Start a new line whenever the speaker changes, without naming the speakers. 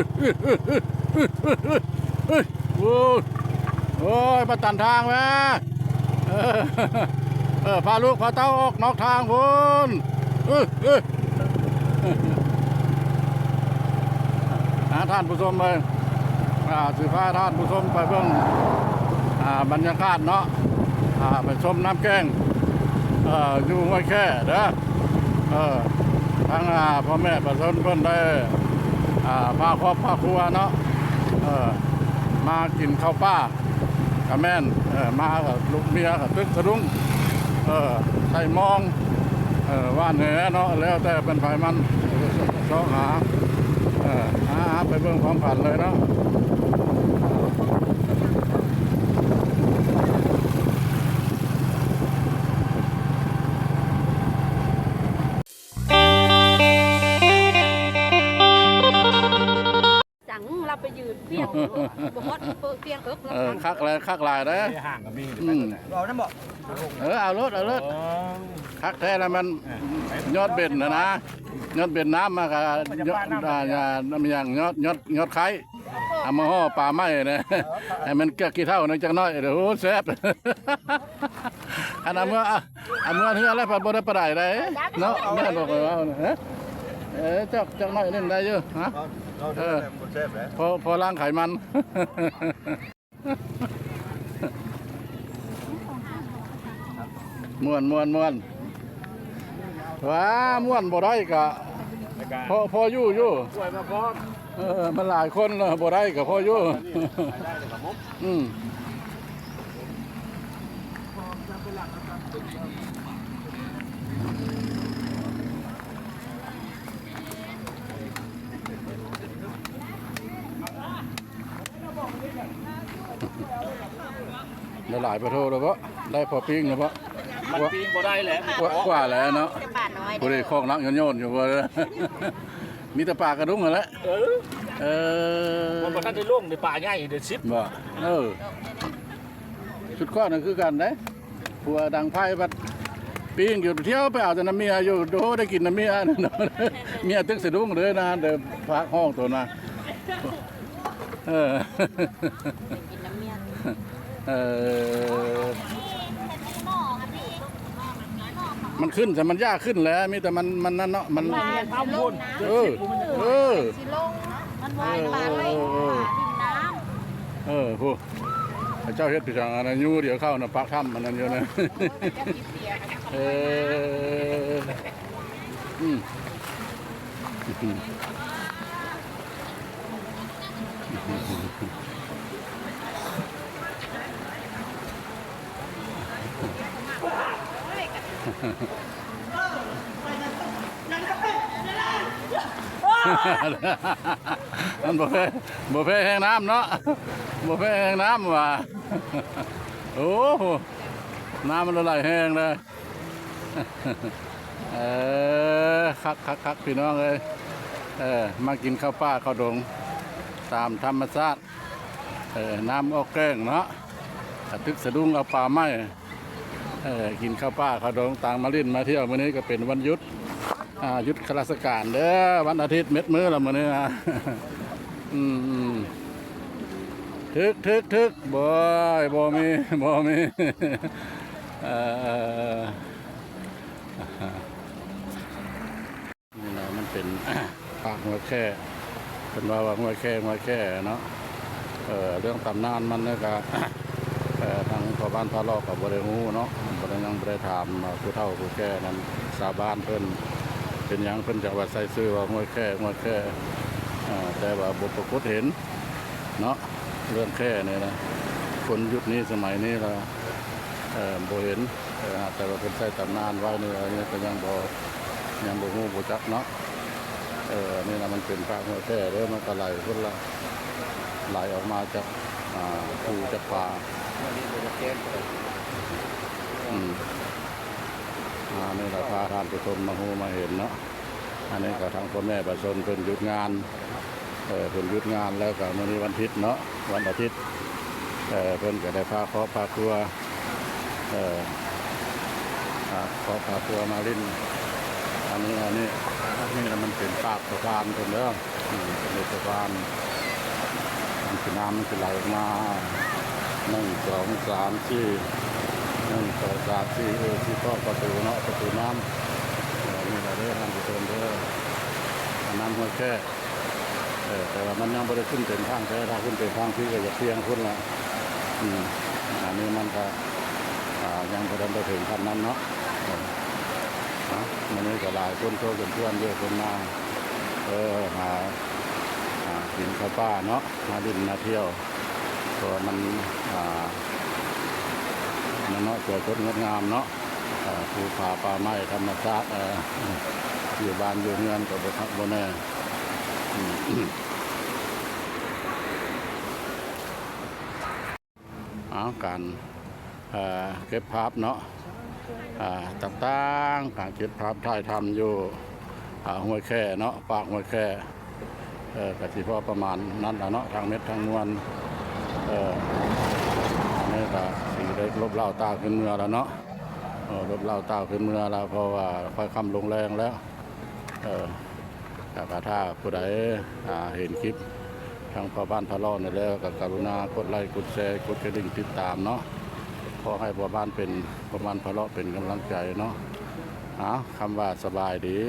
อเฮ้ยโอ้ยโอ้ยมาตันทางแม่เออเออพาลูกพาเต้าออกนอกทางพุ่นเออเออหาท่านผู้ชมเลยอ่าสือพาท่านผู้ชมไปเบิ่งอ่าบรรยากาศเนาะอ่าไปชมน้ำแกงเอ่ออยู่ห้วยแค่เด้อเออทั้งอ่าพ่อแม่ประชาชนเพิ่นได้ พาครอบพาครัวเนาะเออมากินข้าวป้ากับแม่นเออมากับลูกเมียกับตึกสะดุ้งเออใส่มองเออว่าเหนือเนาะแล้วแต่เป็นไผมันชอบหาเออหาไปเบิ่งความผันเลยเนาะ
เราไปยืนเปียกบ่ฮอดเปียกเอิก
เออคักเลยคักหลายเด้อ
ไม่ห่างกับมี
อืม
เรานั่นบอก
เออเอารถเอารถคักแท้แล้วมันยอดเบ็ดนะนะยอดเบ็ดน้ำมากับยอดอ่าอย่าน้ำอย่างยอดยอดยอดไข่เอามาห่อปลาไหม้นะให้มันเกลือกี่เท่าหนึงจังน้อยเดี๋ยวโอ้แซ่บอันนั้นเมื่ออันเมื่อเฮืออะไรปลาบ่ได้ปลาได้ได้เนาะแม่นบอกว่าเฮะเออจักจักน้อยนึงได้อยู่ฮะ
เรา
เอ
เอ
อ
อคนเซฟแล้ว
พอพอล้างไขมัน ม่วนม่วนม่วนว้าม่วนบ่ได้กะพอพออยู่อยู่
ช่วยมาพร้อม
เออมันหลายคนแล้วบ่ได้กะพออยู่อืม ได้หลายประโทแล้วบ่ได้พอปิ้งแล้วบ่
มันปีนบ่ได้แหละ
กว่ากว่าแล้วเนาะ
ป่าน้อย
บ่ได้คอกนักโยนๆอยู่บ่เด้อมีแต่ปลากระดุงนั่นแหละ
เออ
เออ
มันบ่ทันได้ล่วงในป่าใหญ่เดือดซิบ
บ่เออชุดข้อนั่นคือกันเด้ผัวดังไพ่บัดปีงอยู่เที่ยวไปเอาแต่น้ำเมียอยู่โดได้กินน้ำเมียนั่นเนาะเมียตึกสะดุ้งเลยนะเดินพักห้องตัวนะเออ
กินน้ำเมีย
เออมันขึ้นแต่มันยากขึ้นแล้วมีแต่มันมันนั่นเนาะมัน
ข้ามพุ่น
เออเออ
สิลงมันว่ายปลาไหลปลาดินน้
เออผู้เจ้าเฮ็ดพิจังอันนั้นอยู่เดี๋ยวเข้านะปักถ้ำมันนั่นอยู่นะเอออืมมั นบ่เพ่บ่เพ่แห้งน้ำเนาะบ่เพ่แห้งน้ำว่ะโอ้น้ำมันละลายแห้งเลยเออคักคักคักพี่น้องเลยเออมากินข้าวป้าข้าวดง ตามธรรมชาติเออน้ำออกแกงเนาะกระตึกสะดุ้งเอาปลาไม้ เออกินข้าวป้าข้าวดงต่างมาลิ้นมาเที่ยวมื้อนี้ก็เป็นวันหยุดอ่าหยุดข้าราชการเด้อวันอาทิตย์เม็ดมื้อละมื้อนี้นะอืมทึกทึกทึกบ่ยบ่มีบ่มีเออนี่นะมันเป็นภาคหัวแค่เป็นว่าว่าหัวแค่หัวแค่เนาะเออเรื่องตำนานมันเนี่ยก็เออ ทางชาวบ้านพาลอกกับบริงูเนาะบริยังบริถามว่าผู้เฒ่าผู้แก่นั้นสาบานเพิ่นเป็นยังเพิ่นจะว่าใส่ซื้อว่าหัวแค่หัวแค่แต่ว่าบุปรากฏเห็นเนาะเรื่องแค่เนี่ยนะคนยุคนี้สมัยนี้เราเอ่อบ่เห็นแต่ว่าเพิ่นใส่ตำนานไว้เนี่ยอันนี้ก็ยังบ่ยังบ่ฮู้บ่จักเนาะเออนี่นะมันเป็นปลาหัวแท้เด้อมันก็ไหลพุ่นละไหลออกมาจาก อ่าภูจากป่าอืมอ่านี่เราพาท่านผู้ชมมาฮู้มาเห็นเนาะอันนี้ก็ทางพ่อแม่ประชาชนเพิ่นหยุดงานเออเพิ่นหยุดงานแล้วก็มื้อนี้วันอาทิตย์เนาะวันอาทิตย์เออเพิ่นก็ได้พาครอบพาครัวเออพาครอบพาครัวมาลิ้นอันนี้อันนี้อันนี้นะมันเป็นปากสะพานคนเด้อเป็นสะพาน มันคือน้ำมันคือไหลออกมาหนึ่งสองสามสี่หนึ่งสองสามสี่เออที่พ่อประตูเนาะประตูน้ำเออนี่เราเด้ทางผู้ชมเด้ออันน้ำห้วยแค่เออแต่ว่ามันยังไม่ได้ขึ้นเต็มทางแท้ถ้าขึ้นเต็มทางพี่ก็จะเพียงขึ้นละอืมอันนี้มันก็ยังไม่ได้ไปถึงขั้นนั้นเนาะนะมันนี่ก็หลายคนโชว์เพื่อนๆเยอะคนมาเออหา หินข้าวป้าเนาะมาดินมาเที่ยวตัวมันอ่ามันเนาะสวยสดงดงามเนาะภูผาป่าไม้ธรรมชาติอยู่บ้านอยู่เงินกับบทักบนแน่เอาการเก็บภาพเนาะอ่าต่างๆการเก็บภาพถ่ายทำอยู่ห้วยแค่เนาะปากห้วยแค่ เออกะทิพอประมาณนั้นแหละเนาะทางเม็ดทางนวลเออนี่ก็สีได้ลบเล่าตาขึ้นเมื่อแล้วเนาะลบเล่าตาขึ้นเมื่อแล้วเพราะว่าค่อยคำลงแรงแล้วเออแต่ก็ถ้าผู้ใดเห็นคลิปทางพ่อบ้านพะเลาะนี่แล้วก็กรุณากดไลค์กดแชร์กดกระดิ่งติดตามเนาะขอให้บัวบ้านเป็นประมาณพะเลาะเป็นกำลังใจเนาะเอาคำว่าสบายดี